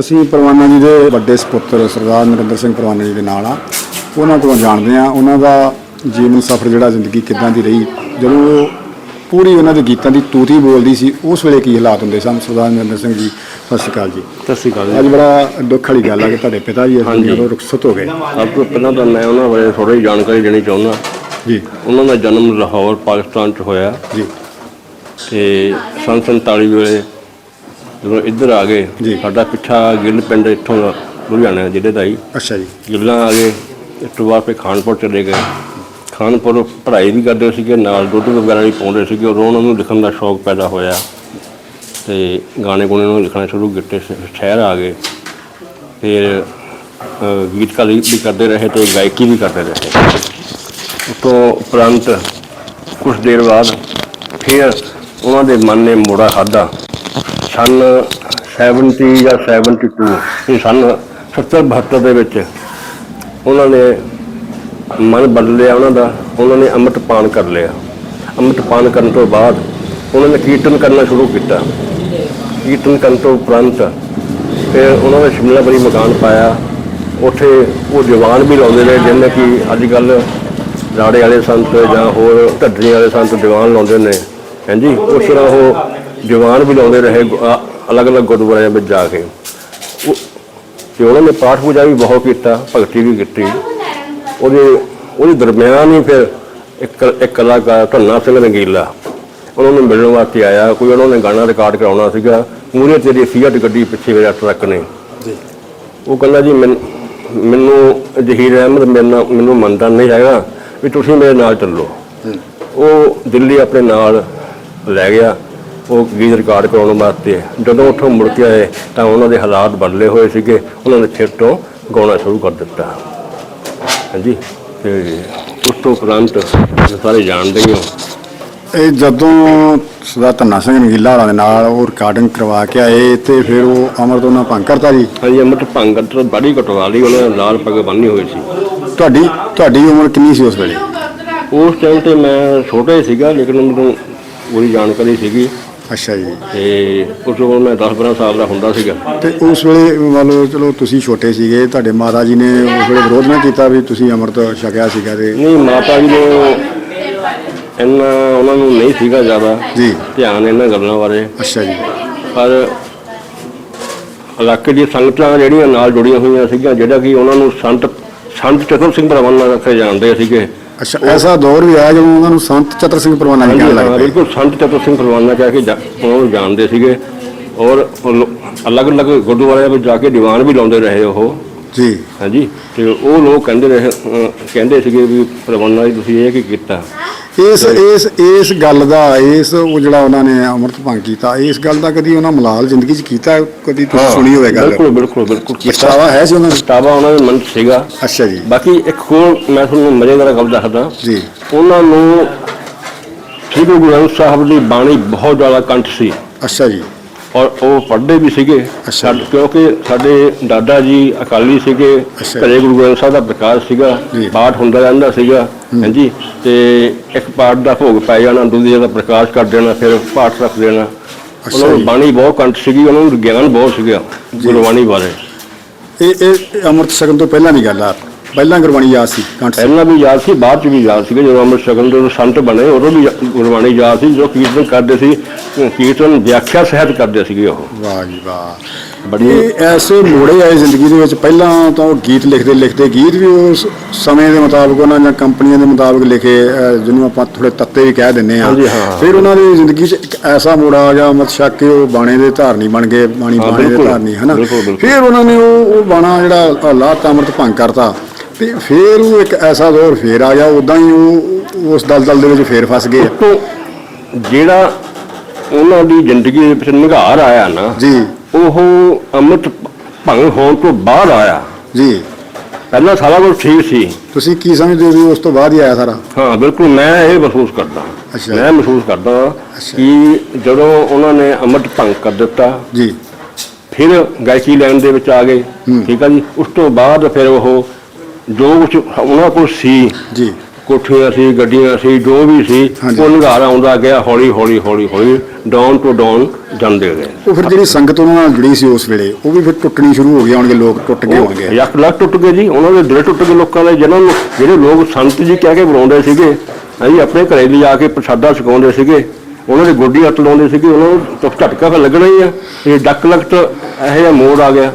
ਅਸੀਂ ਪਰਵਾਨਾ ਜੀ ਦੇ ਵੱਡੇ ਸੁਪੁੱਤਰ ਸਰਦਾਰ ਨਰਿੰਦਰ ਸਿੰਘ ਪਰਵਾਨਾ ਜੀ ਦੇ ਨਾਲ ਆ। ਉਹਨਾਂ ਕੋਲੋਂ ਜਾਣਦੇ ਆ ਉਹਨਾਂ ਦਾ ਜੀਵਨ ਸਫਰ ਜਿਹੜਾ ਜ਼ਿੰਦਗੀ ਕਿੱਦਾਂ ਦੀ ਰਹੀ। ਜਦੋਂ ਉਹ ਪੂਰੀ ਉਹਨਾਂ ਦੇ ਗੀਤਾਂ ਦੀ ਤੂਤੀ ਬੋਲਦੀ ਸੀ ਉਸ ਵੇਲੇ ਕੀ ਹਾਲਾਤ ਹੁੰਦੇ ਸਨ? ਸਰਦਾਰ ਨਰਿੰਦਰ ਸਿੰਘ ਜੀ ਸਤਿ ਸ਼੍ਰੀ ਅਕਾਲ ਜੀ। ਸਤਿ ਸ਼੍ਰੀ ਅਕਾਲ ਅੱਜ ਬੜਾ ਦੁੱਖ ਵਾਲੀ ਗੱਲ ਆ ਕਿ ਤੁਹਾਡੇ ਪਿਤਾ ਜੀ ਇਸ ਤੋਂ ਰੁਖਸਤ ਹੋ ਗਏ। ਸਭ ਤੋਂ ਪਹਿਲਾਂ ਤਾਂ ਮੈਂ ਉਹਨਾਂ ਬਾਰੇ ਥੋੜੀ ਜਾਣਕਾਰੀ ਦੇਣੀ ਚਾਹੁੰਦਾ। ਜੀ। ਉਹਨਾਂ ਦਾ ਜਨਮ ਲਾਹੌਰ ਪਾਕਿਸਤਾਨ 'ਚ ਹੋਇਆ। ਜੀ। ਤੇ ਸੰਨ 47 ਵੇਲੇ ਜਦੋਂ ਇੱਧਰ ਆ ਗਏ। ਸਾਡਾ ਪਿੱਛਾ ਗਿੱਲ ਪਿੰਡ ਇੱਥੋਂ ਦਾ ਲੁਧਿਆਣਾ ਜ਼ਿਲ੍ਹੇ ਦਾ ਹੀ ਅੱਛਾ ਜੀ। ਗਿੱਲਾਂ ਆ ਗਏ ਇਸ ਤੋਂ ਬਾਅਦ ਫਿਰ ਖਾਨਪੁਰ ਚਲੇ ਗਏ। ਖਾਨਪੁਰ ਪੜ੍ਹਾਈ ਵੀ ਕਰਦੇ ਸੀਗੇ ਨਾਲ ਦੁੱਧ ਵਗੈਰਾ ਵੀ ਪਾਉਂਦੇ ਸੀਗੇ। ਉਦੋਂ ਉਹਨਾਂ ਨੂੰ ਲਿਖਣ ਦਾ ਸ਼ੌਕ ਪੈਦਾ ਹੋਇਆ। ਤੇ ਗਾਣੇ ਗੁਣੇ ਨੂੰ ਲਿਖਣਾ ਸ਼ੁਰੂ ਕੀਤੇ ਸ਼ਹਿਰ ਆ ਗਏ। ਫਿਰ ਗੀਤਕਾਰੀ ਵੀ ਕਰਦੇ ਰਹੇ ਤੇ ਗਾਇਕੀ ਵੀ ਕਰਦੇ ਰਹੇ। ਉਸ ਤੋਂ ਉਪਰੰਤ ਕੁਝ ਦੇਰ ਬਾਅਦ ਫਿਰ ਉਹਨਾਂ ਦੇ ਮਨ ਨੇ ਮੋੜਾ ਖਾਦਾ ਸਨ 70 ਜਾਂ 72 ਇਹ ਸਨ 70 72 ਦੇ ਵਿੱਚ ਉਹਨਾਂ ਨੇ ਮਨ ਬਦਲ ਲਿਆ ਉਹਨਾਂ ਦਾ, ਉਹਨਾਂ ਨੇ ਅੰਮ੍ਰਿਤ ਪਾਨ ਕਰ ਲਿਆ। ਅੰਮ੍ਰਿਤ ਪਾਨ ਕਰਨ ਤੋਂ ਬਾਅਦ ਉਹਨਾਂ ਨੇ ਕੀਰਤਨ ਕਰਨਾ ਸ਼ੁਰੂ ਕੀਤਾ। ਕੀਰਤਨ ਕਰਨ ਤੋਂ ਉਪਰੰਤ ਫਿਰ ਉਹਨਾਂ ਨੇ ਸ਼ਿਮਲਾ ਬਰੀ ਮਕਾਨ ਪਾਇਆ। ਉੱਥੇ ਉਹ ਦੀਵਾਨ ਵੀ ਲਾਉਂਦੇ ਨੇ ਜਿਵੇਂ ਕਿ ਅੱਜ ਕੱਲ ਰਾੜੇ ਵਾਲੇ ਸੰਤ ਜਾਂ ਹੋਰ ਢੱਡਰੀ ਵਾਲੇ ਸੰਤ ਦੀਵਾਨ ਲਾਉਂਦੇ ਨੇ। ਹਾਂਜੀ ਉਸ ਤਰ੍ਹਾਂ ਉਹ ਦੀਵਾਨ ਵੀ ਲਾਉਂਦੇ ਰਹੇ ਅਲੱਗ-ਅਲੱਗ ਗੁਰਦੁਆਰਿਆਂ ਵਿੱਚ ਜਾ ਕੇ। ਉਹ ਤੇ ਉਹਨਾਂ ਨੇ ਪਾਠ ਪੂਜਾ ਵੀ ਬਹੁਤ ਕੀਤਾ ਭਗਤੀ ਵੀ ਕੀਤੀ। ਉਹਦੇ ਉਹਦੇ ਦਰਮਿਆਨ ਹੀ ਫਿਰ ਇੱਕ ਇੱਕ ਕਲਾਕਾਰ ਧੰਨਾ ਸਿੰਘ ਰੰਗੀਲਾ ਉਹਨਾਂ ਨੂੰ ਮਿਲਣ ਵਾਸਤੇ ਆਇਆ। ਕੋਈ ਉਹਨਾਂ ਨੇ ਗਾਣਾ ਰਿਕਾਰਡ ਕਰਾਉਣਾ ਸੀਗਾ। ਮੂਰੇ ਤੇਰੀ ਫੀਅਟ ਗੱਡੀ ਪਿੱਛੇ ਮੇਰਾ ਟਰੱਕ ਨੇ। ਜੀ। ਉਹ ਕਹਿੰਦਾ ਜੀ ਮੈਨ- ਮੈਨੂੰ ਜਹੀਰ ਅਹਿਮਦ ਮੈਨੂੰ ਮੰਨਦਾ ਨਹੀਂ ਹੈਗਾ ਵੀ ਤੁਸੀਂ ਮੇਰੇ ਨਾਲ ਚੱਲੋ। ਉਹ ਦਿੱਲੀ ਆਪਣੇ ਨਾਲ ਲੈ ਗਿਆ। ਉਹ ਗੀਤ ਰਿਕਾਰਡ ਕਰਾਉਣ ਵਾਸਤੇ ਜਦੋਂ ਉੱਥੋਂ ਮੁੜ ਕੇ ਆਏ ਤਾਂ ਉਹਨਾਂ ਦੇ ਹਾਲਾਤ ਬਦਲੇ ਹੋਏ ਸੀਗੇ। ਉਹਨਾਂ ਨੇ ਫਿਰ ਤੋਂ ਗਾਉਣਾ ਸ਼ੁਰੂ ਕਰ ਦਿੱਤਾ। ਹਾਂਜੀ ਤੇ ਉਸ ਤੋਂ ਉਪਰੰਤ ਸਾਰੇ ਜਾਣਦੇ ਹੀ ਹੋ। ਇਹ ਜਦੋਂ ਸਰਦਾਰ ਧੰਨਾ ਸਿੰਘ ਨਗੀਲਾ ਵਾਲਾ ਦੇ ਨਾਲ ਉਹ ਰਿਕਾਰਡਿੰਗ ਕਰਵਾ ਕੇ ਆਏ ਤੇ ਫਿਰ ਉਹ ਅਮਰ ਤੋਂ ਉਹਨਾਂ ਭੰਗ ਕਰਤਾ ਜੀ? ਹਾਂਜੀ ਅੰਮ੍ਰਿਤ ਭੰਗਤ ਤੋਂ ਬੜੀ ਕਟਵਾ ਲਈ ਉਹਨਾਂ ਨੇ ਲਾਲ ਪੱਗ ਬੰਨੀ ਹੋਈ ਸੀ। ਤੁਹਾਡੀ ਤੁਹਾਡੀ ਉਮਰ ਕਿੰਨੀ ਸੀ ਉਸ ਵੇਲੇ? ਉਸ ਟਾਈਮ ਤੇ ਮੈਂ ਛੋਟਾ ਹੀ ਸੀਗਾ ਲੇਕਿਨ ਮੈਨੂੰ ਪੂਰੀ ਜਾਣਕਾਰੀ ਸੀਗੀ। ਅੱਛਾ ਜੀ। ਤੇ ਉਸ ਬਾਅਦ ਮੈਂ 10-12 ਸਾਲ ਦਾ ਹੁੰਦਾ ਸੀਗਾ। ਤੇ ਉਸ ਵੇਲੇ ਮੰਨ ਲਓ ਚਲੋ ਤੁਸੀਂ ਛੋਟੇ ਸੀਗੇ ਤੁਹਾਡੇ ਮਾਤਾ ਜੀ ਨੇ ਉਸ ਵੇਲੇ ਵਿਰੋਧ ਨਾ ਕੀਤਾ ਵੀ ਤੁਸੀਂ ਅੰਮ੍ਰਿਤ ਛਕਿਆ ਸੀਗਾ ਤੇ ਨਹੀਂ ਮਾਤਾ ਜੀ ਨੂੰ ਇੰਨਾ ਉਹਨਾਂ ਨੂੰ ਨਹੀਂ ਸੀਗਾ ਜ਼ਿਆਦਾ ਜੀ। ਧਿਆਨ ਇਹਨਾਂ ਗੱਲਾਂ ਬਾਰੇ। ਅੱਛਾ ਜੀ। ਪਰ ਇਲਾਕੇ ਦੀਆਂ ਸੰਗਤਾਂ ਜਿਹੜੀਆਂ ਨਾਲ ਜੁੜੀਆਂ ਹੋਈਆਂ ਸੀਗੀਆਂ ਜਿਹੜਾ ਕਿ ਉਹਨਾਂ ਨੂੰ ਸੰਤ ਸੰਤ ਚਤੁਰ ਸਿੰਘ ਭਰਵਾਨ ਨਾਲ ਰੱਖੇ ਜਾਂਦੇ ਸੀਗੇ ਅੱਛਾ ਐਸਾ ਦੌਰ ਵੀ ਆਇਆ ਜਦੋਂ ਉਹਨਾਂ ਨੂੰ ਸੰਤ ਚਤਰ ਸਿੰਘ ਪਰਵਾਨਾ ਜੀ ਕਹਿਣ ਹਾਂ, ਲੱਗ ਪਏ ਬਿਲਕੁਲ ਸੰਤ ਚਤੁਰ ਸਿੰਘ ਭਰਵਾਨਾ ਕਹਿ ਕੇ ਜਾ- ਉਹਨਾਂ ਨੂੰ ਜਾਣਦੇ ਸੀਗੇ। ਔਰ ਉਹ ਲੋ- ਅਲੱਗ-ਅਲੱਗ ਗੁਰਦੁਆਰਿਆਂ ਵਿੱਚ ਜਾ ਕੇ ਦੀਵਾਨ ਵੀ ਲਾਉਂਦੇ ਰਹੇ ਉਹ। ਜੀ। ਹਾਂਜੀ ਤੇ ਉਹ ਲੋਕ ਕਹਿੰਦੇ ਰਹੇ ਅਹ ਕਹਿੰਦੇ ਸੀਗੇ ਵੀ ਪ੍ਰਬੰਧਨਾ ਜੀ ਤੁਸੀਂ ਇਹ ਕੀ ਕੀਤਾ? ਇਸ ਇਸ ਇਸ ਗੱਲ ਦਾ ਇਸ ਉਹ ਜਿਹੜਾ ਉਹਨਾਂ ਨੇ ਅੰਮ੍ਰਿਤ ਭੰਗ ਕੀਤਾ ਇਸ ਗੱਲ ਦਾ ਕਦੀ ਉਹਨਾਂ ਮਲਾਲ ਜ਼ਿੰਦਗੀ 'ਚ ਕੀਤਾ? ਕਦੀ ਤੁਸੀਂ ਸੁਣੀ ਹੋਵੇ ਗੱਲ? ਬਿਲਕੁਲ ਬਿਲਕੁਲ ਬਿਲਕੁਲ ਕੀਤਾ। ਪਛਤਾਵਾ ਹੈ ਸੀ ਉਹਨਾਂ ਨੂੰ? ਕਿਤਾਬਾਂ ਉਹਨਾਂ ਦੇ ਮਨ 'ਚ ਸੀਗਾ। ਅੱਛਾ ਜੀ। ਬਾਕੀ ਇੱਕ ਹੋਰ ਮੈਂ ਤੁਹਾਨੂੰ ਮਜ਼ੇਦਾਰ ਗੱਲ ਦੱਸਦਾ। ਜੀ। ਉਹਨਾਂ ਨੂੰ ਸ੍ਰੀ ਗੁਰੂ ਗ੍ਰੰਥ ਸਾਹਿਬ ਦੀ ਬਾਣੀ ਬਹੁਤ ਜ਼ਿਆਦਾ ਕੰਠ ਸੀ। ਅੱਛਾ ਜੀ। ਔਰ ਉਹ ਪੜ੍ਹਦੇ ਵੀ ਸੀਗੇ। ਕਿਉਂਕਿ ਸਾਡੇ ਦਾਦਾ ਜੀ ਅਕਾਲੀ ਸੀਗੇ। ਘਰੇ ਗੁਰੂ ਗ੍ਰੰਥ ਸਾਹਿਬ ਦਾ ਪ੍ਰਕਾਸ਼ ਸੀਗਾ। ਪਾਠ ਹੁੰਦਾ ਰਹਿੰਦਾ ਸੀਗਾ। ਹਾਂਜੀ। ਤੇ ਇੱਕ ਪਾਠ ਦਾ ਭੋਗ ਪੈ ਜਾਣਾ ਦੂਜੇ ਦਾ ਪ੍ਰਕਾਸ਼ ਕਰ ਦੇਣਾ ਫਿਰ ਪਾਠ ਰੱਖ ਦੇਣਾ। ਉਹਨਾਂ। ਨੂੰ ਬਾਣੀ ਬਹੁਤ ਕੰਠ ਸੀਗੀ ਉਹਨਾਂ ਨੂੰ ਗਿਆਨ ਬਹੁਤ ਸੀਗਾ ਗੁਰਬਾਣੀ ਬਾਰੇ। ਇਹ ਇਹ ਅੰਮ੍ਰਿਤ ਛਕਣ ਤੋਂ ਪਹਿਲਾਂ ਦੀ ਗੱਲ ਆ। ਪਹਿਲਾਂ ਗੁਰਬਾਣੀ ਯਾਦ ਸੀ ਕੰਠ ਸੀ ਪਹਿਲਾਂ ਵੀ ਯਾਦ ਸੀ ਬਾਅਦ ਚ ਵੀ ਯਾਦ ਸੀਗਾ ਜਦੋਂ ਅੰਮ੍ਰਿਤ ਛਕਣ ਦੇ ਸੰਤ ਬਣੇ ਉਦੋਂ ਵੀ ਗੁਰਬਾਣੀ ਯਾਦ ਸੀ ਜੋ ਕੀਰਤਨ ਕਰਦੇ ਸੀ ਕੀਰਤਨ ਵਿਆਖਿਆ ਸਹਿਤ ਕਰਦੇ ਸੀਗੇ ਉਹ ਵਾਹ ਜੀ ਵਾਹ ਬੜੀ ਐਸੇ ਮੋੜੇ ਆਏ ਜ਼ਿੰਦਗੀ ਦੇ ਵਿੱਚ ਪਹਿਲਾਂ ਤਾਂ ਉਹ ਗੀਤ ਲਿਖਦੇ ਲਿਖਦੇ ਗੀਤ ਵੀ ਉਸ ਸਮੇਂ ਦੇ ਮੁਤਾਬਕ ਉਹਨਾਂ ਜਾਂ ਕੰਪਨੀਆਂ ਦੇ ਮੁਤਾਬਕ ਲਿਖੇ ਜਿਹਨੂੰ ਆਪਾਂ ਥੋੜੇ ਤੱਤੇ ਵੀ ਕਹਿ ਦਿੰਨੇ ਆ। ਫਿਰ ਉਹਨਾਂ ਦੀ ਜ਼ਿੰਦਗੀ 'ਚ ਇੱਕ ਐਸਾ ਮੋੜਾ ਆ ਗਿਆ ਮਤ ਛੱਕ ਕੇ ਉਹ ਬਾਣੇ ਦੇ ਧਾਰਨੀ ਬਣ ਗਏ ਬਾਣੀ ਬਾਣੇ ਦੇ। ਧਾਰਨੀ ਹਨਾ। ਫਿਰ ਉਹਨਾਂ ਨੇ ਉਹ ਉਹ ਬਾਣਾ ਜਿਹੜਾ ਲਾਤ ਅੰਮ੍ਰਿਤ ਭੰਗ ਕਰਤਾ ਤੇ ਫਿਰ ਉਹ ਇੱਕ ਐਸਾ ਦੌਰ ਫੇਰ ਆ ਗਿਆ ਉਦਾਂ ਹੀ ਉਹ ਉਸ ਦਲਦਲ ਦੇ ਵਿੱਚ ਫੇਰ ਫਸ ਗਏ। ਜਿਹੜਾ ਉਹਨਾਂ ਦੀ ਜ਼ਿੰਦਗੀ ਦੇ ਵਿੱਚ ਨਿਗਾਰ ਆਇਆ ਨਾ ਜੀ। ਉਹ ਅੰਮ੍ਰਿਤ ਭੰਗ ਹੋਣ ਤੋਂ ਬਾਅਦ ਆਇਆ। ਜੀ। ਪਹਿਲਾਂ ਸਾਰਾ ਕੁਝ ਠੀਕ ਸੀ। ਤੁਸੀਂ ਕੀ ਸਮਝਦੇ ਹੋ ਵੀ ਉਸ ਤੋਂ ਬਾਅਦ ਹੀ ਆਇਆ ਸਾਰਾ? ਹਾਂ ਬਿਲਕੁਲ ਮੈਂ ਇਹ ਮਹਿਸੂਸ ਕਰਦਾ। ਅੱਛਾ। ਮੈਂ ਮਹਿਸੂਸ ਕਰਦਾ ਅੱਛਾ। ਕਿ ਜਦੋਂ ਉਹਨਾਂ ਨੇ ਅੰਮ੍ਰਿਤ ਭੰਗ ਕਰ ਦਿੱਤਾ ਜੀ। ਫਿਰ ਗਾਇਕੀ ਲੈਣ ਦੇ ਵਿੱਚ ਆ ਗਏ। ਠੀਕ ਆ ਜੀ। ਉਸ ਤੋਂ ਬਾਅਦ ਫਿਰ ਉਹ ਜੋ ਕੁਝ ਉਹਨਾਂ ਕੋਲ ਸੀ ਜੀ। ਕੋਠੀਆਂ ਸੀ ਗੱਡੀਆਂ ਸੀ ਜੋ ਵੀ ਸੀ। ਉਹ ਨਿਗਾਰ ਆਉਂਦਾ ਗਿਆ ਹੌਲੀ ਹੌਲੀ ਹੌਲੀ ਹੌਲੀ ਡਾਊਨ ਟੂ ਡਾਊਨ ਜਾਂਦੇ ਗਏ ਉਹ ਫਿਰ ਜਿਹੜੀ ਸੰਗਤ ਉਹਨਾਂ ਨਾਲ ਜੁੜੀ ਸੀ ਉਸ ਵੇਲੇ ਉਹ ਵੀ ਫਿਰ ਟੁੱਟਣੀ ਸ਼ੁਰੂ ਹੋ ਗਈ ਹੋਣਗੇ ਲੋਕ ਟੁੱਟ ਗਏ ਹੋਣਗੇ। ਯੱਕ ਲੱਕ ਟੁੱਟ ਗਏ ਜੀ ਉਹਨਾਂ ਦੇ ਦਿਲ ਟੁੱਟ ਗਏ ਲੋਕਾਂ ਦੇ ਜਿਹਨਾਂ ਨੂੰ ਜਿਹੜੇ ਲੋਕ ਸੰਤ ਜੀ ਕਹਿ ਕੇ ਬੁਲਾਉਂਦੇ ਸੀਗੇ ਹਾਂਜੀ ਆਪਣੇ ਘਰੇ ਲਿਜਾ ਕੇ ਪ੍ਰਸ਼ਾਦਾ ਛਕਾਉਂਦੇ ਸੀਗੇ ਉਹਨਾਂ ਦੇ ਗੋਡੀ ਹੱਥ ਲਾਉਂਦੇ ਸੀਗੇ ਉਹਨਾਂ ਨੂੰ ਝਟਕਾ ਫਿਰ ਲੱਗਣਾ ਹੀ ਆ ਇਹ ਡੱਕ ਲੱਕ ਤੋਂ ਇਹੋ ਮੋੜ ਆ ਗਿਆ।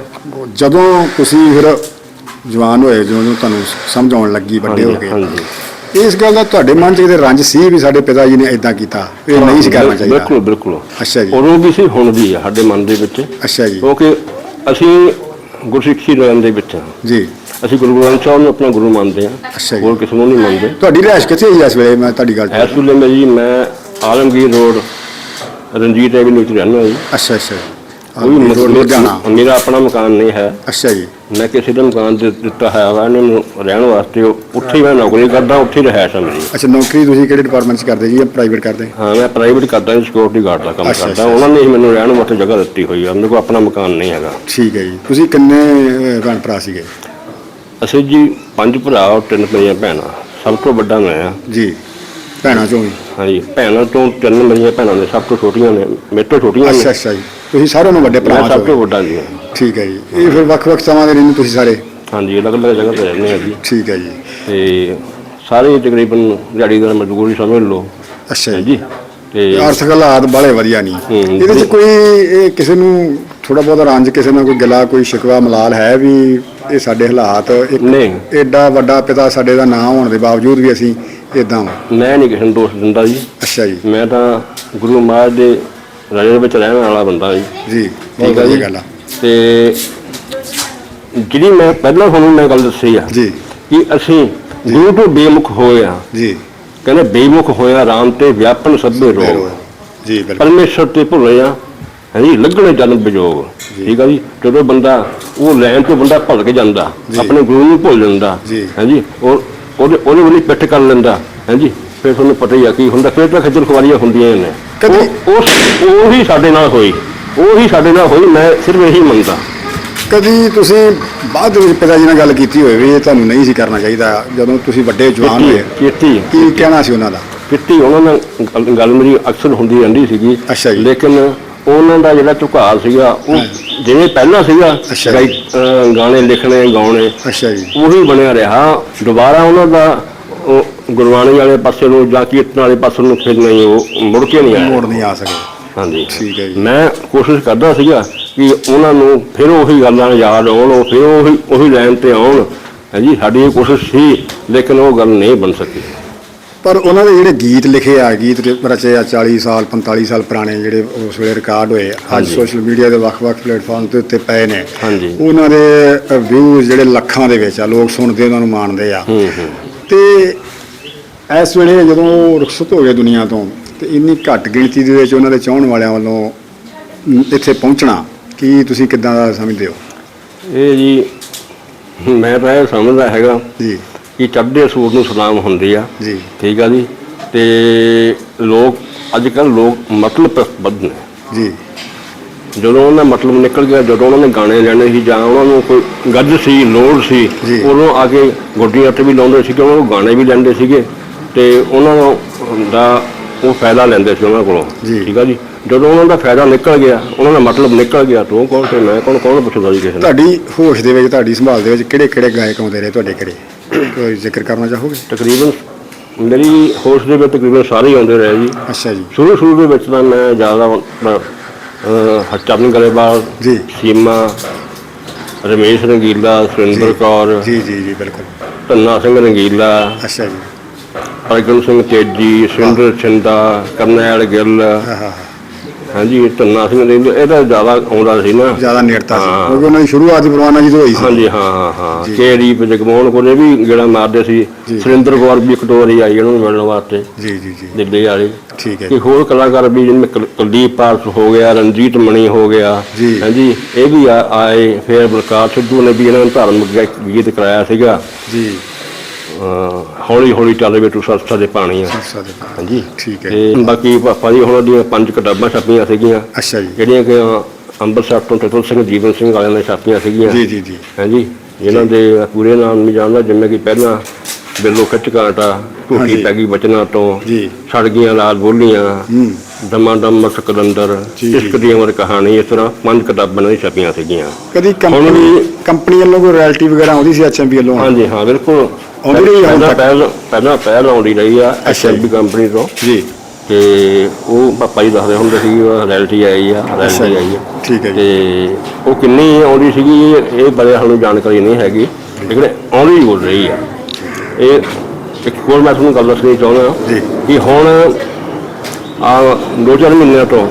ਜਦੋਂ ਤੁਸੀਂ ਫਿਰ ਜਵਾਨ ਹੋਏ ਜਦੋਂ ਤੁਹਾਨੂੰ ਸਮਝ ਆਉਣ ਲੱਗੀ ਵੱਡੇ ਹੋ ਗਏ ਹਾਂਜੀ। ਇਸ ਗੱਲ ਦਾ ਤੁਹਾਡੇ ਮਨ 'ਚ ਕਿਤੇ ਰੰਜ ਸੀ ਵੀ ਸਾਡੇ ਪਿਤਾ ਜੀ ਨੇ ਇਦਾਂ ਕੀਤਾ? ਇਹ ਨਹੀਂ ਸੀ ਕਰਨਾ ਚਾਹੀਦਾ। ਬਿਲਕੁਲ ਬਿਲਕੁਲ। ਅੱਛਾ ਜੀ। ਉਦੋਂ ਵੀ ਸੀ ਹੁਣ ਵੀ ਆ ਸਾਡੇ ਮਨ ਦੇ ਵਿੱਚ। ਅੱਛਾ ਜੀ। ਕਿਉਂਕਿ ਅਸੀਂ ਗੁਰਸਿੱਖੀ ਲੈਣ ਦੇ ਵਿੱਚ ਹਾਂ। ਜੀ। ਅਸੀਂ ਗੁਰੂ ਗ੍ਰੰਥ ਸਾਹਿਬ ਨੂੰ ਆਪਣਾ ਗੁਰੂ ਮੰਨਦੇ ਹਾਂ। ਅੱਛਾ ਜੀ। ਹੋਰ ਕਿਸੇ ਨੂੰ ਨਹੀਂ ਮੰਨਦੇ। ਤੁਹਾਡੀ ਰਿਹਾਇਸ਼ ਕਿੱਥੇ ਹੋਈ ਇਸ ਵੇਲੇ? ਮੈਂ ਤੁਹਾਡੀ ਗੱਲ ਇਸ ਵੇਲੇ ਮੈਂ ਜੀ ਮੈਂ ਆਲਮਗੀਰ ਰੋਡ ਰਣਜੀਤ ਐਵਨਿਊ 'ਚ ਰਹਿੰਦਾ ਜੀ। ਅੱਛਾ ਅੱਛਾ। ਲੁਧਿਆਣਾ ਮਤਲਬ ਮੇਰਾ ਆਪਣਾ ਮਕਾਨ ਨਹੀਂ ਹੈ। ਅੱਛਾ ਜੀ। ਮੈਂ ਕਿਸੇ ਦਾ ਮਕਾਨ ਦੇ ਦਿੱਤਾ ਹੈ ਵਾ ਇਹਨੇ ਰਹਿਣ ਵਾਸਤੇ ਉੱਥੇ ਹੀ ਮੈਂ ਨੌਕਰੀ ਕਰਦਾ ਉੱਥੇ ਹੀ ਰਹਿ ਮੇਰੀ। ਅੱਛਾ ਨੌਕਰੀ ਤੁਸੀਂ ਕਿਹੜੇ ਡਿਪਾਰਟਮੈਂਟ 'ਚ ਕਰਦੇ ਜੀ ਜਾਂ ਪ੍ਰਾਈਵੇਟ ਕਰਦੇ? ਹਾਂ ਮੈਂ ਪ੍ਰਾਈਵੇਟ ਕਰਦਾ ਸਿਕਿਉਰਿਟੀ ਗਾਰਡ ਦਾ ਕੰਮ ਅੱਛਾ, ਕਰਦਾ। ਅੱਛਾ, ਉਹਨਾਂ ਨੇ ਹੀ ਮੈਨੂੰ ਰਹਿਣ ਵਾਸਤੇ ਜਗ੍ਹਾ ਦਿੱਤੀ ਹੋਈ ਆ ਮੇਰੇ ਕੋਲ ਆਪਣਾ ਮਕਾਨ ਨਹੀਂ ਹੈਗਾ। ਠੀਕ ਹੈ ਜੀ। ਤੁਸੀਂ ਕਿੰਨੇ ਭੈਣ ਭਰਾ ਸੀਗੇ? ਅਸੀਂ ਜੀ ਪੰਜ ਭਰਾ ਔਰ ਤਿੰਨ ਮੇਰੀਆਂ ਭੈਣਾਂ ਸਭ ਤੋਂ ਵੱਡਾ ਮੈਂ ਆ ਜੀ ਭੈਣਾਂ ਚੋਂ ਵੀ। ਹਾਂਜੀ ਭੈਣਾਂ ਤੋਂ ਤਿੰਨ ਮੇਰੀਆਂ ਭੈਣਾਂ ਨੇ ਸਭ ਤੋਂ ਛੋਟੀਆਂ ਨੇ ਮੇਰੇ ਤੋਂ ਛੋਟੀਆਂ ਅੱਛਾ ਨੇ ਅੱਛਾ ਜੀ। ਤੁਸੀਂ ਸਾਰਿਆਂ ਨੂੰ ਵੱਡੇ ਮੈਂ ਭਰਾ ਸਭ ਤੋਂ ਹੋ ਵੱਡਾ ਜੀ। ਠੀਕ ਹੈ ਜੀ। ਇਹ ਫਿਰ ਵੱਖ-ਵੱਖ ਸਮਾਂ ਦੇ ਰਹਿੰਦੇ ਤੁਸੀਂ ਸਾਰੇ? ਹਾਂਜੀ ਅਲੱਗ-ਅਲੱਗ ਜਗ੍ਹਾ ਤੇ ਰਹਿੰਦੇ ਆ ਜੀ। ਠੀਕ ਹੈ ਜੀ। ਤੇ ਸਾਰੇ ਤਕਰੀਬਨ ਦਿਹਾੜੀਦਾਰ ਮਜ਼ਦੂਰੀ ਸਮਝ ਲਓ। ਅੱਛਾ ਜੀ। ਜੀ। ਤੇ ਆਰਥਿਕ ਹਾਲਾਤ ਬਾਲੇ ਵਧੀਆ ਨਹੀਂ। ਹੂੰ। ਇਹਦੇ 'ਚ ਕੋਈ ਇਹ ਕਿਸੇ ਨੂੰ ਥੋੜਾ ਬਹੁਤ ਰੰਜ ਕਿਸੇ ਨਾਲ ਕੋਈ ਗਿਲਾ ਕੋਈ ਸ਼ਿਕਵਾ ਮਲਾਲ ਹੈ ਵੀ ਇਹ ਸਾਡੇ ਹਾਲਾਤ ਇੱਕ ਨਹੀਂ। ਐਡਾ ਵੱਡਾ ਪਿਤਾ ਸਾਡੇ ਦਾ ਨਾਂ ਹੋਣ ਦੇ ਬਾਵਜੂਦ ਵੀ ਅਸੀਂ ਇਦਾਂ ਮੈਂ ਨਹੀਂ ਕਿਸੇ ਨੂੰ ਦੋਸ਼ ਦਿੰਦਾ ਜੀ। ਅੱਛਾ ਜੀ। ਮੈਂ ਤਾਂ ਗੁਰੂ ਮਹਾਰਾਜ ਦੇ ਰਾਜੇ ਦੇ ਵਿੱਚ ਰਹਿਣ ਵਾਲਾ ਬੰਦਾ ਜੀ। ਜੀ ਠੀਕ ਆ ਜੀ। ਗੱਲ ਆ। ਤੇ ਜਿਹੜੀ ਮੈਂ ਪਹਿਲਾਂ ਤੁਹਾਨੂੰ ਮੈਂ ਗੱਲ ਦੱਸੀ ਆ ਜੀ। ਕਿ ਅਸੀਂ ਗੁਰੂ ਤੋਂ ਬੇਮੁਖ ਹੋਏ ਆ। ਜੀ। ਕਹਿੰਦੇ ਬੇਮੁਖ ਹੋਇਆ ਰਾਮ ਤੇ ਵਿਆਪਨ ਸਭੇ ਰੋਗ। ਜੀ ਬਿਲਕੁਲ। ਪਰਮੇਸ਼ਰ ਤੇ ਭੁੱਲੇ ਆ ਹਾਂਜੀ ਲੱਗਣੇ ਜਨਮ ਵਿਜੋਗ। ਠੀਕ ਆ ਜੀ ਜਦੋਂ ਬੰਦਾ ਉਹ ਲੈਣ ਤੋਂ ਬੰਦਾ ਭੁੱਲ ਕੇ ਜਾਂਦਾ। ਆਪਣੇ ਗੁਰੂ ਨੂੰ ਭੁੱਲ ਜਾਂਦਾ ਜੀ। ਹਾਂਜੀ ਉਹ ਉਹਦੇ ਉਹਦੇ ਵੱਲ ਪਿੱਠ ਕਰ ਲੈਂਦਾ ਹਾਂਜੀ ਫਿਰ ਤੁਹਾਨੂੰ ਪਤਾ ਹੀ ਆ ਕੀ ਹੁੰਦਾ ਫਿਰ ਤਾਂ ਖੱਜਲ ਖੁਆਰੀਆਂ ਹੁੰਦੀਆਂ ਨੇ। ਕਦੀ- ਉਹ ਉਸ ਉਹ ਹੀ ਸਾਡੇ ਨਾਲ ਹੋਈ। ਉਹ ਹੀ ਸਾਡੇ ਨਾਲ ਹੋਈ ਮੈਂ ਸਿਰਫ ਇਹੀ ਮੰਨਦਾ ਕਦੀ ਤੁਸੀਂ ਬਾਅਦ ਵਿੱਚ ਪਿਤਾ ਜੀ ਨਾਲ ਗੱਲ ਕੀਤੀ ਹੋਵੇ ਵੀ ਇਹ ਤੁਹਾਨੂੰ ਨਹੀਂ ਸੀ ਕਰਨਾ ਚਾਹੀਦਾ ਜਦੋਂ ਤੁਸੀਂ ਵੱਡੇ ਜਵਾਨ ਹੋਏ। ਕੀਤੀ ਕੀ ਕਹਿਣਾ ਸੀ ਉਹਨਾਂ ਦਾ? ਕੀਤੀ ਉਹਨਾਂ ਨਾਲ ਗੱਲ- ਗੱਲ ਮੇਰੀ ਅਕਸਰ ਹੁੰਦੀ ਰਹਿੰਦੀ ਸੀਗੀ। ਅੱਛਾ ਜੀ। ਲੇਕਿਨ ਉਹਨਾਂ ਦਾ ਜਿਹੜਾ ਝੁਕਾਅ ਸੀਗਾ ਉਹ ਜਿਵੇਂ ਪਹਿਲਾਂ ਸੀਗਾ ਅੱਛਾ ਗਾਈ- ਜੀ। ਅਹ ਗਾਣੇ ਲਿਖਣੇ ਗਾਉਣੇ ਅੱਛਾ ਜੀ। ਉਹੀ ਬਣਿਆ ਰਿਹਾ। ਦੁਬਾਰਾ ਉਹਨਾਂ ਦਾ ਉਹ ਗੁਰਬਾਣੀ ਵਾਲੇ ਪਾਸੇ ਨੂੰ ਜਾਂ ਕੀਰਤਨ ਵਾਲੇ ਪਾਸੇ ਨੂੰ ਫਿਰ ਨਹੀਂ ਉਹ ਮੁੜ ਕੇ ਨਹੀਂ ਮੋੜ ਨਹੀਂ ਆ ਸਕੇ ਹਾਂਜੀ। ਠੀਕ ਹੈ ਜੀ। ਮੈਂ ਕੋਸ਼ਿਸ਼ ਕਰਦਾ ਸੀਗਾ ਕਿ ਉਹਨਾਂ ਨੂੰ ਫਿਰ ਉਹੀ ਗੱਲਾਂ ਯਾਦ ਆਉਣ ਉਹ ਫਿਰ ਉਹੀ ਉਹੀ ਲਾਈਨ ਤੇ ਆਉਣ। ਹਾਂਜੀ ਸਾਡੀ ਇਹ ਕੋਸ਼ਿਸ਼ ਸੀ ਲੇਕਿਨ ਉਹ ਗੱਲ ਨਹੀਂ ਬਣ ਸਕੀ। ਪਰ ਉਹਨਾਂ ਦੇ ਜਿਹੜੇ ਗੀਤ ਲਿਖੇ ਆ ਗੀਤ ਰ- ਰਚੇ ਆ 40 ਸਾਲ 45 ਸਾਲ ਪੁਰਾਣੇ ਜਿਹੜੇ ਉਸ ਵੇਲੇ ਰਿਕਾਰਡ ਹੋਏ ਅੱਜ ਹਾਂਜੀ। ਸੋਸ਼ਲ ਮੀਡੀਆ ਦੇ ਵੱਖ-ਵੱਖ ਪਲੇਟਫਾਰਮ ਦੇ ਉੱਤੇ ਪਏ ਨੇ। ਹਾਂਜੀ। ਉਹਨਾਂ ਦੇ ਵਿਊਜ਼ ਜਿਹੜੇ ਲੱਖਾਂ ਦੇ ਵਿੱਚ ਆ ਲੋਕ ਸੁਣਦੇ ਉਹਨਾਂ ਨੂੰ ਮਾਣਦੇ ਆ। ਹੂੰ ਹੂੰ। ਤੇ ਇਸ ਵੇਲੇ ਜਦੋਂ ਉਹ ਰੁਖਸਤ ਹੋ ਗਏ ਦੁਨੀਆ ਤੋਂ ਤੇ ਇੰਨੀ ਘੱਟ ਗਿਣਤੀ ਦੇ ਵਿੱਚ ਉਹਨਾਂ ਦੇ ਚਾਹਣ ਵਾਲਿਆਂ ਵੱਲੋਂ ਇੱਥੇ ਪਹੁੰਚਣਾ ਕੀ ਤੁਸੀਂ ਕਿੱਦਾਂ ਦਾ ਸਮਝਦੇ ਹੋ? ਇਹ ਜੀ ਮੈਂ ਤਾਂ ਇਹ ਸਮਝਦਾ ਹੈਗਾ ਜੀ। ਕਿ ਚੜ੍ਹਦੇ ਸੂਰ ਨੂੰ ਸਲਾਮ ਹੁੰਦੀ ਆ। ਜੀ। ਠੀਕ ਆ ਜੀ। ਤੇ ਲੋਕ ਅੱਜ ਕੱਲ ਲੋਕ ਮਤਲਬ ਬੱਧ ਨੇ। ਜੀ। ਜਦੋਂ ਉਹਨਾਂ ਦਾ ਮਤਲਬ ਨਿਕਲ ਗਿਆ ਜਦੋਂ ਉਹਨਾਂ ਨੇ ਗਾਣੇ ਲੈਣੇ ਸੀ ਜਾਂ ਉਹਨਾਂ ਨੂੰ ਕੋਈ ਗੱਜ ਸੀ ਲੋੜ ਸੀ। ਉਦੋਂ ਆ ਕੇ ਗੋਡੀਆਂ ਤੇ ਵੀ ਲਾਉਂਦੇ ਸੀਗੇ ਉਹਨਾਂ ਨੂੰ ਗਾਣੇ ਵੀ ਲੈਂਦੇ ਸੀਗੇ। ਤੇ ਉਹਨਾਂ ਨੂੰ ਦਾ ਉਹ ਫਾਇਦਾ ਲੈਂਦੇ ਸੀ ਉਹਨਾਂ ਕੋਲੋਂ। ਜੀ। ਠੀਕ ਆ ਜੀ? ਜਦੋਂ ਉਹਨਾਂ ਦਾ ਫਾਇਦਾ ਨਿਕਲ ਗਿਆ ਉਹਨਾਂ ਦਾ ਮਤਲਬ ਨਿਕਲ ਗਿਆ ਤੂੰ ਕੌਣ ਤੇ ਮੈਂ ਕੌਣ ਕੌਣ ਪੁੱਛਦਾ ਜੀ ਕਿਸੇ ਨੂੰ? ਤੁਹਾਡੀ ਹੋਸ਼ ਦੇ ਵਿੱਚ ਤੁਹਾਡੀ ਸੰਭਾਲ ਦੇ ਵਿੱਚ ਕਿਹੜੇ ਕਿਹੜੇ ਗਾਇਕ ਆਉਂਦੇ ਰਹੇ ਤੁਹਾਡੇ ਘਰੇ ਕੋਈ ਜ਼ਿਕਰ ਕਰਨਾ ਚਾਹੋਗੇ? ਤਕਰੀਬਨ ਮੇਰੀ ਹੋਸ਼ ਦੇ ਵਿੱਚ ਤਕਰੀਬਨ ਸਾਰੇ ਹੀ ਆਉਂਦੇ ਰਹੇ ਜੀ। ਅੱਛਾ ਜੀ। ਸ਼ੁਰੂ ਸ਼ੁਰੂ ਦੇ ਵਿੱਚ ਤਾਂ ਮੈਂ ਜ਼ਿਆਦਾ ਹਰਚਰਨ ਗਰੇਵਾਲ ਜੀ। ਸੀਮਾ ਰਮੇਸ਼ ਰੰਗੀਲਾ ਸੁਰਿੰਦਰ ਕੌਰ ਜੀ ਜੀ ਜੀ ਬਿਲਕੁਲ। ਧੰਨਾ ਸਿੰਘ ਰੰਗੀਲਾ। ਅੱਛਾ ਜੀ। ਪ੍ਰਗਟ ਸਿੰਘ ਤੇਜੀ ਸੁਰਿੰਦਰ ਛਿੰਦਾ ਕਰਨੈਲ ਗਿੱਲ। ਹਾਂਜੀ ਧੰਨਾ ਸਿੰਘ ਰੰਗੀਲਾ ਇਹਦਾ ਜ਼ਿਆਦਾ ਆਉਂਦਾ ਸੀ ਨਾ। ਜ਼ਿਆਦਾ ਨੇੜਤਾ ਸੀ। ਹਾਂ। ਕਿਉਂਕਿ ਉਹਨਾਂ ਦੀ ਸ਼ੁਰੂਆਤ ਹੀ ਪਰਵਾਨਾ ਜੀ ਤੋਂ ਹੋਈ ਸੀ। ਹਾਂਜੀ ਹਾਂ ਹਾਂ ਹਾਂ। ਜੀ। ਕੇਰੀਪ ਜਗਮੋਹਨ ਕੋਲੇ ਵੀ ਗੇੜਾ ਮਾਰਦੇ ਸੀ। ਜੀ। ਸੁਰਿੰਦਰ ਕੌਰ ਵੀ ਇੱਕ ਦੋ ਵਾਰੀ ਆਈ ਉਹਨਾਂ ਨੂੰ ਮਿਲਣ ਵਾਸਤੇ। ਜੀ ਜੀ ਜੀ। ਦਿੱਲੀ ਵਾਲੀ। ਠੀਕ ਹੈ ਕਿ ਹੋਰ ਕਲਾਕਾਰ ਵੀ ਜਿਵੇਂ ਕੁਲ- ਕੁਲਦੀਪ ਪਾਰਸ ਹੋ ਗਿਆ ਰਣਜੀਤ ਮਣੀ ਹੋ ਗਿਆ। ਜੀ। ਹਾਂਜੀ ਇਹ ਵੀ ਆ- ਆਏ। ਫਿਰ ਬਲਕਾਰ ਸਿੱਧੂ ਨੇ ਵੀ ਇਹਨਾਂ ਨੂੰ ਧਾਰਮਿਕ ਗਾ- ਗੀਤ ਕਰਾਇਆ ਸੀਗਾ। ਜੀ। ਹੌਲੀ ਹੌਲੀ ਚੱਲ ਵੇ ਤੂੰ ਸਸਤਾ ਦੇ ਪਾਣੀ ਆ। ਹਾਂਜੀ। ਠੀਕ ਹੈ। ਤੇ ਬਾਕੀ ਪਾਪਾ ਜੀ ਉਹਨਾਂ ਦੀਆਂ ਪੰਜ ਕਿਤਾਬਾਂ ਛਪੀਆਂ ਸੀਗੀਆਂ। ਅੱਛਾ ਜੀ। ਜਿਹੜੀਆਂ ਕਿ ਅੰਮ੍ਰਿਤਸਰ ਤੋਂ ਟਟਲ ਸਿੰਘ ਜੀਵਨ ਸਿੰਘ ਵਾਲਿਆਂ ਨੇ ਛਾਪੀਆਂ ਸੀਗੀਆਂ। ਜੀ ਜੀ ਜੀ। ਹਾਂਜੀ। ਜਿਨ੍ਹਾਂ ਦੇ ਪੂਰੇ ਨਾਮ ਨਹੀਂ ਜਾਣਦਾ ਜਿਵੇਂ ਕਿ ਪਹਿਲਾਂ ਬਿੱਲੋ ਖਿੱਚ ਕਾਟਾ ਝੂਠੀ ਹਾਂਜੀ। ਪੈ ਗਈ ਬਚਨਾਂ ਤੋਂ ਜੀ। ਸੜ ਗਈਆਂ ਲਾਲ ਬੋਲੀਆਂ ਹੂੰ ਦਮਾ ਦਮ ਸਕਲੰਦਰ ਜੀ, ਜੀ। ਇਸ਼ਕ ਦੀ ਉਮਰ ਕਹਾਣੀ ਇਸ ਤਰ੍ਹਾਂ ਪੰਜ ਕਿਤਾਬਾਂ ਦੀ ਛਪੀਆਂ ਸੀਗੀਆਂ ਕਦੀ ਕੰਪਨੀ ਵੀ- ਕੰਪਨੀ ਵੱਲੋਂ ਕੋਈ ਰਾਇਲਟੀ ਵਗੈਰਾ ਆਉਂਦੀ ਸੀ ਐਚਐਮਬੀ ਵੱਲੋਂ ਹਾਂਜੀ ਹਾਂ ਬਿਲਕੁਲ ਆਉਂਦੀ ਰਹੀ ਹੁਣ ਪਹਿਲਾਂ ਤੱਕ? ਪਹਿਲ ਪਹਿਲਾਂ ਪਹਿਲ ਆਉਂਦੀ ਰਹੀ ਆ ਅੱਛਾ ਜੀ। ਐਸਐਲਬੀ ਕੰਪਨੀ ਤੋਂ ਜੀ ਤੇ ਉਹ ਪਾਪਾ ਜੀ ਦੱਸਦੇ ਹੁੰਦੇ ਸੀ ਰੈਲਟੀ ਆਈ ਆ ਅੱਛਾ ਰੈਲਟੀ ਜੀ। ਆਈ ਆ ਠੀਕ ਹੈ ਜੀ ਤੇ ਉਹ ਕਿੰਨੀ ਆਉਂਦੀ ਸੀਗੀ ਇਹ- ਬਾਰੇ ਸਾਨੂੰ ਜਾਣਕਾਰੀ ਨਹੀਂ ਹੈਗੀ ਲੇਕਿਨ ਆਉਂਦੀ ਬੋਲ ਰਹੀ ਆ ਇਹ ਇੱਕ ਹੋਰ ਮੈਂ ਤੁਹਾਨੂੰ ਗੱਲ ਦੱਸਣੀ ਚਾਹੁੰਦਾ ਜੀ। ਕਿ ਹੁਣ ਆ ਦੋ ਚਾਰ ਮਹੀਨਿਆਂ ਤੋਂ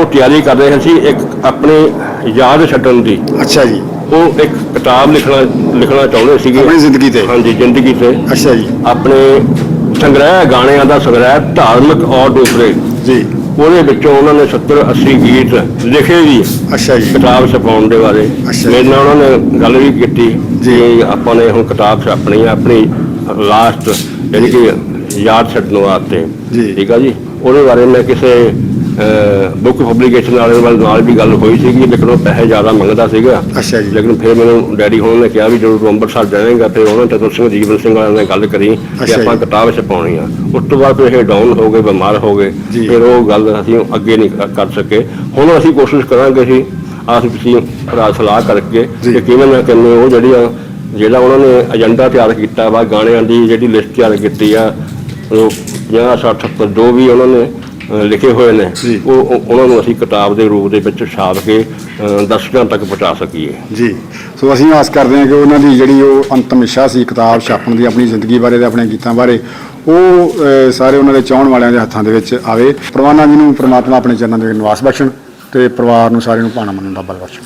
ਉਹ ਤਿਆਰੀ ਕਰ ਰਹੇ ਸੀ ਇੱਕ ਆਪਣੀ ਯਾਦ ਛੱਡਣ ਦੀ। ਅੱਛਾ ਜੀ। ਉਹ ਇੱਕ ਕਿਤਾਬ ਲਿਖਣਾ ਲਿਖਣਾ ਚਾਹੁੰਦੇ ਸੀਗੇ। ਆਪਣੀ ਜ਼ਿੰਦਗੀ ਤੇ। ਹਾਂਜੀ ਜ਼ਿੰਦਗੀ ਤੇ। ਅੱਛਾ ਜੀ। ਆਪਣੇ ਸੰਗ੍ਰਹਿ ਗਾਣਿਆਂ ਦਾ ਸੰਗ੍ਰਹਿ ਧਾਰਮਿਕ ਔਰ ਦੂਸਰੇ। ਜੀ। ਉਹਦੇ ਵਿੱਚੋਂ ਉਹਨਾਂ ਨੇ 70 80 ਗੀਤ ਲਿਖੇ ਵੀ। ਅੱਛਾ ਜੀ। ਕਿਤਾਬ ਛਪਾਉਣ ਦੇ ਬਾਰੇ। ਮੇਰੇ ਨਾਲ ਉਹਨਾਂ ਨੇ ਗੱਲ ਵੀ ਕੀਤੀ ਜੀ। ਆਪਾਂ ਨੇ ਹੁਣ ਕਿਤਾਬ ਛਾਪਣੀ ਆ ਆਪਣੀ ਲਾਸਟ ਯਾਨੀ ਕਿ ਯਾਦ ਛੱਡਣ ਵਾਸਤੇ ਜੀ। ਠੀਕ ਆ ਜੀ ਉਹਦੇ ਬਾਰੇ ਮੈਂ ਕਿਸੇ ਬੁੱਕ ਪਬਲੀਕੇਸ਼ਨ ਵਾਲੇ ਵੱਲ ਨਾਲ ਵੀ ਗੱਲ ਹੋਈ ਸੀਗੀ ਲੇਕਿਨ ਉਹ ਪੈਸੇ ਜ਼ਿਆਦਾ ਮੰਗਦਾ ਸੀਗਾ ਅੱਛਾ ਜੀ ਲੇਕਿਨ ਫਿਰ ਮੈਨੂੰ ਡੈਡੀ ਹੋਣ ਨੇ ਕਿਹਾ ਵੀ ਜਦੋਂ ਤੂੰ ਅੰਮ੍ਰਿਤਸਰ ਜਾਏਗਾ ਤੇ ਉਹਨਾਂ ਚਤੁਰ ਸਿੰਘ ਜੀਵਨ ਸਿੰਘ ਵਾਲਿਆਂ ਨਾਲ ਗੱਲ ਕਰੀ ਕਿ ਆਪਾਂ ਜੀ। ਕਿਤਾਬ ਛਪਾਉਣੀ ਆ ਉਸ ਤੋਂ ਬਾਅਦ ਇਹ ਡਾਊਨ ਹੋ ਗਏ ਬਿਮਾਰ ਹੋ ਗਏ ਜੀ। ਫਿਰ ਉਹ ਗੱਲ ਅਸੀਂ ਅੱਗੇ ਨਹੀਂ ਕਰ- ਸਕੇ ਹੁਣ ਅਸੀਂ ਕੋਸ਼ਿਸ਼ ਕਰਾਂਗੇ ਸੀ ਆਸ ਤੁਸੀਂ ਸਲਾਹ ਕਰਕੇ ਜੀ। ਕਿ ਕਿਵੇਂ ਨਾ ਕਿਵੇਂ ਉਹ ਜਿਹੜੀ ਆ ਜਿਹੜਾ ਉਹਨਾਂ ਨੇ ਏਜੰਡਾ ਤਿਆਰ ਕੀਤਾ ਵਾ ਗਾਣਿਆਂ ਦੀ ਜਿਹੜੀ ਲਿਸਟ ਤਿਆਰ ਕੀਤੀ ਆ ਉਹ 50 60 70 ਜੋ ਵੀ ਉਹਨਾਂ ਨੇ ਲਿਖੇ ਹੋਏ ਨੇ। ਉਹ ਉਹ- ਉਹਨਾਂ ਨੂੰ ਅਸੀਂ ਕਿਤਾਬ ਦੇ ਰੂਪ ਦੇ ਵਿੱਚ ਛਾਪ ਕੇ ਦਰਸ਼ਕਾਂ ਤੱਕ ਪਹੁੰਚਾ ਸਕੀਏ। ਜੀ। ਸੋ ਅਸੀਂ ਆਸ ਕਰਦੇ ਹਾਂ ਕਿ ਉਹਨਾਂ ਦੀ ਜਿਹੜੀ ਉਹ ਅੰਤਮ ਇੱਛਾ ਸੀ ਕਿਤਾਬ ਛਾਪਣ ਦੀ ਆਪਣੀ ਜ਼ਿੰਦਗੀ ਬਾਰੇ ਤੇ ਆਪਣੇ ਗੀਤਾਂ ਬਾਰੇ ਉਹ ਸਾਰੇ ਉਹਨਾਂ ਦੇ ਚਾਹਣ ਵਾਲਿਆਂ ਦੇ ਹੱਥਾਂ ਦੇ ਵਿੱਚ ਆਵੇ। ਪ੍ਰਵਾਨਾ ਜੀ ਨੂੰ ਪ੍ਰਮਾਤਮਾ ਆਪਣੇ ਚਰਨਾਂ ਦੇ ਨਿਵਾਸ ਬਖਸ਼ਣ ਤੇ ਪਰਿਵਾਰ ਨੂੰ ਸਾਰਿਆਂ ਨੂੰ ਭਾਣਾ ਮੰਨਣ ਦਾ ਬਲ ਬਖਸ਼ਣ।